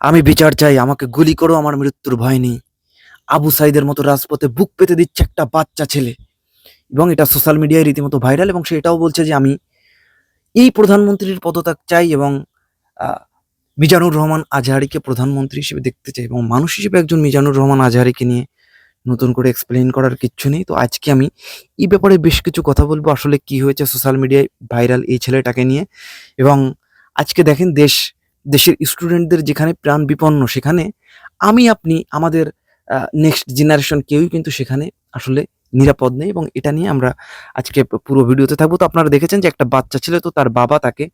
আমি বিচার চাই, আমাকে গুলি করো, আমার মৃত্যুর ভয় নেই। আবু সাইদের মতো রাজপথে বুক পেতে দিচ্ছে একটা বাচ্চা ছেলে। এবং এটা সোশ্যাল মিডিয়ায় রীতিমতো ভাইরাল এবং সে এটাও বলছে যে আমি এই প্রধানমন্ত্রীর পদত্যাগ চাই এবং মিজানুর রহমান আজহারিকে প্রধানমন্ত্রী হিসেবে দেখতে চাই এবং মানুষ হিসেবে একজন মিজানুর রহমান আজহারিকে নিয়ে নতুন করে এক্সপ্লেন করার কিচ্ছু নেই। তো আজকে আমি এই ব্যাপারে বেশ কিছু কথা বলব, আসলে কি হয়েছে সোশ্যাল মিডিয়ায় ভাইরাল এই ছেলেটাকে নিয়ে। এবং আজকে দেখেন দেশ দেশের স্টুডেন্টদের যেখানে প্রাণ বিপন্ন সেখানে আমি আপনি আমাদের নেক্সট জেনারেশন কেউই কিন্তু সেখানে আসলে নিরাপদ নেই এবং এটা নিয়ে আমরা আজকে পুরো ভিডিওতে থাকব। তো আপনারা দেখেছেন যে একটা বাচ্চা ছিল তো তার বাবা তাকে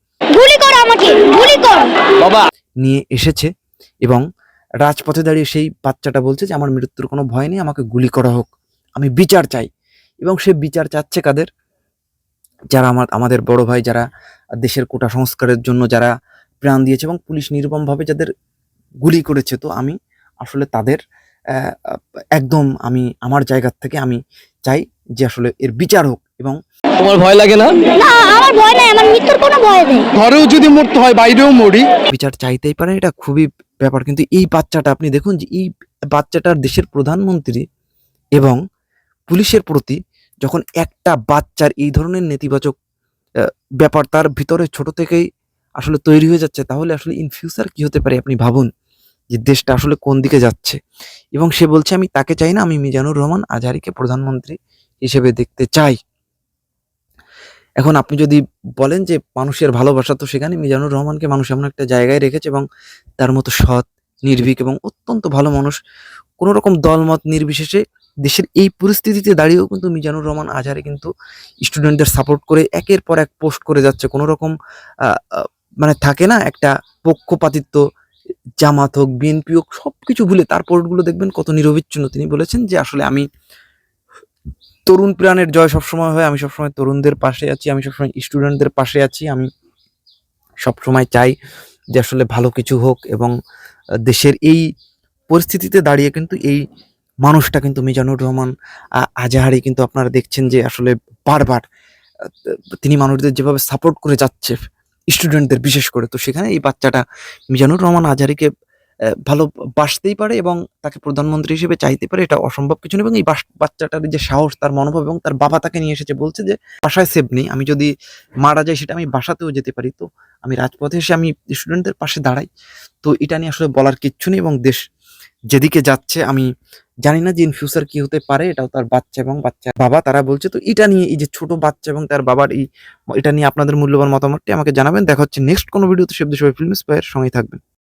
বাবা নিয়ে এসেছে এবং রাজপথে দাঁড়িয়ে সেই বাচ্চাটা বলছে যে আমার মৃত্যুর কোনো ভয় নেই আমাকে গুলি করা হোক। আমি বিচার চাই। এবং সে বিচার চাচ্ছে কাদের? যারা আমার আমাদের বড় ভাই যারা দেশের কোটা সংস্কারের জন্য যারা প্রাণ দিয়েছে এবং পুলিশ নির্মমভাবে যাদের গুলি করেছে তো আমি আসলে তাদের একদম আমি আমার জায়গার থেকে আমি চাই যে আসলে এর বিচার হোক এবং তোমার ভয় লাগে না? না আমার ভয় নাই আমার মৃত্যুর কোনো ভয় নেই। ঘরেও যদি মরতে হয় বাইরেও মরি। বিচার চাইতেই পারেন এটা খুবই ব্যাপার। কিন্তু এই বাচ্চাটা আপনি দেখুন যে এই বাচ্চাটার দেশের প্রধানমন্ত্রী এবং পুলিশের প্রতি যখন একটা বাচ্চার এই ধরনের নেতিবাচক ব্যাপার তার ভিতরে ছোট থেকেই আসলে তৈরি হয়ে যাচ্ছে, তাহলে আসলে ইন ফিউচার কি হতে পারে আপনি ভাবুন যে দেশটা আসলে কোন দিকে যাচ্ছে। এবং সে বলছে, আমি তাকে চাই না, আমি মিজানুর রহমান আজহারিকে প্রধানমন্ত্রী হিসেবে দেখতে চাই। এখন আপনি যদি বলেন যে মানুষের ভালোবাসা, তো সেখানে মিজানুর রহমানকে মানুষ এমন একটা জায়গায় রেখেছে এবং তার মতো সৎ, নির্ভীক এবং অত্যন্ত ভালো মানুষ। কোনো রকম দলমত নির্বিশেষে দেশের এই পরিস্থিতিতে দাঁড়িয়েও কিন্তু মিজানুর রহমান আজহারে কিন্তু স্টুডেন্টদের সাপোর্ট করে একের পর এক পোস্ট করে যাচ্ছে। কোনো রকম মানে থাকে না একটা পক্ষপাতিত্ব, জামাত হোক, বিএনপি হোক সব কিছু ভুলে তার পোস্টগুলো দেখবেন কত নিরবিচ্ছিন্ন। তিনি বলেছেন যে আসলে আমি তরুণ প্রাণের জয় সবসময় হয়, আমি সবসময় তরুণদের পাশে আছি, আমি সবসময় স্টুডেন্টদের পাশে আছি, আমি সবসময় চাই যে আসলে ভালো কিছু হোক এবং দেশের এই পরিস্থিতিতে দাঁড়িয়ে কিন্তু এই মানুষটা কিন্তু মিজানুর রহমান আজাহারি কিন্তু আপনারা দেখছেন যে আসলে বারবার তিনি মানুষদের যেভাবে সাপোর্ট করে যাচ্ছে স্টুডেন্টদের বিশেষ করে। তো সেখানে এই বাচ্চাটা মিজানুর রহমান আজহারিকে আহ, ভালোবাসতেই পারে এবং তাকে প্রধানমন্ত্রী হিসেবে চাইতে পারে এটা অসম্ভব কিছু এবং এই বাচ্চাটার যে সাহস তার মনোভাব এবং তার বাবা তাকে নিয়ে এসেছে বলছে যে বাসায় সেভ নেই আমি যদি মারা যাই সেটা আমি বাসাতেও যেতে পারি। তো আমি রাজপথে এসে আমি স্টুডেন্টদের পাশে দাঁড়াই। তো এটা নিয়ে আসলে বলার কিচ্ছু নেই এবং দেশ যেদিকে যাচ্ছে আমি জানি না যে ইন ফিউচার কি হতে পারে, এটাও তার বাচ্চা এবং বাচ্চা বাবা, তারা বলছে, তো এটা নিয়ে এই যে ছোট বাচ্চা এবং তার বাবার এই এটা নিয়ে আপনাদের মূল্যবান মতামতটি আমাকে জানাবেন। দেখা হচ্ছে নেক্সট কোনো ভিডিওতে সব দেশ ফিল্ম স্পায়ের সঙ্গেই থাকবেন।